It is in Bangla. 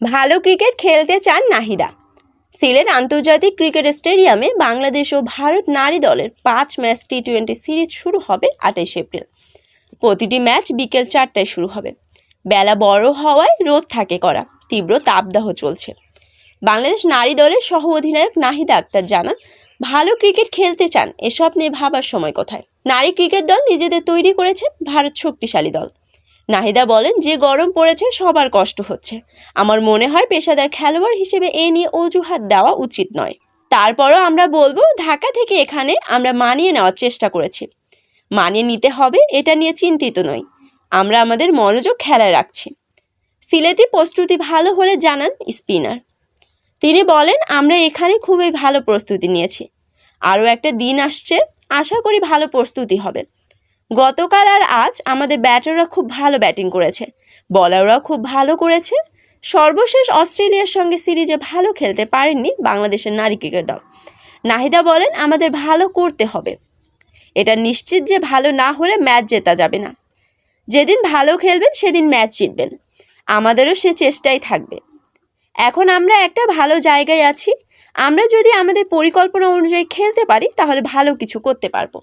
ভালো ক্রিকেট খেলতে চান নাহিদা। সিলেট আন্তর্জাতিক ক্রিকেট স্টেডিয়ামে বাংলাদেশ ও ভারত নারী দলের পাঁচ ম্যাচ টি টোয়েন্টি সিরিজ শুরু হবে আঠাইশ এপ্রিল। প্রতিটি ম্যাচ বিকেল চারটায় শুরু হবে। বেলা বড় হওয়ায় রোদ থাকে করা তীব্র তাপদাহ চলছে। বাংলাদেশ নারী দলের সহ অধিনায়ক নাহিদা আক্তার জানান, ভালো ক্রিকেট খেলতে চান, এসব নিয়ে ভাবার সময় কোথায়? নারী ক্রিকেট দল নিজেদের তৈরি করেছে, ভারত শক্তিশালী দল। নাহিদা বলেন, যে গরম পড়েছে, সবার কষ্ট হচ্ছে। আমার মনে হয় পেশাদার খেলোয়াড় হিসেবে এ নিয়ে অজুহাত দেওয়া উচিত নয়। তারপরও আমরা বলব, ঢাকা থেকে এখানে আমরা মানিয়ে নেওয়ার চেষ্টা করেছি। মানিয়ে নিতে হবে, এটা নিয়ে চিন্তিত নই। আমরা আমাদের মনোযোগ খেলায় রাখছি। সিলেটি প্রস্তুতি ভালো হলে জানান স্পিনার। তিনি বলেন, আমরা এখানে খুবই ভালো প্রস্তুতি নিয়েছি। আরও একটা দিন আসছে, আশা করি ভালো প্রস্তুতি হবে। গতকাল আর আজ আমাদের ব্যাটাররা খুব ভালো ব্যাটিং করেছে। বলাররাও খুব ভালো করেছে। সর্বশেষ অস্ট্রেলিয়ার সঙ্গে সিরিজে ভালো খেলতে পারেননি বাংলাদেশের নারী ক্রিকেট দল। নাহিদা বলেন, আমাদের ভালো করতে হবে। এটা নিশ্চিত যে ভালো না হলে ম্যাচ জেতা যাবে না। যেদিন ভালো খেলবেন, সেদিন ম্যাচ জিতবেন। আমাদেরও সে চেষ্টাই থাকবে। এখন আমরা একটা ভালো জায়গায় আছি। আমরা যদি আমাদের পরিকল্পনা অনুযায়ী খেলতে পারি, তাহলে ভালো কিছু করতে পারব।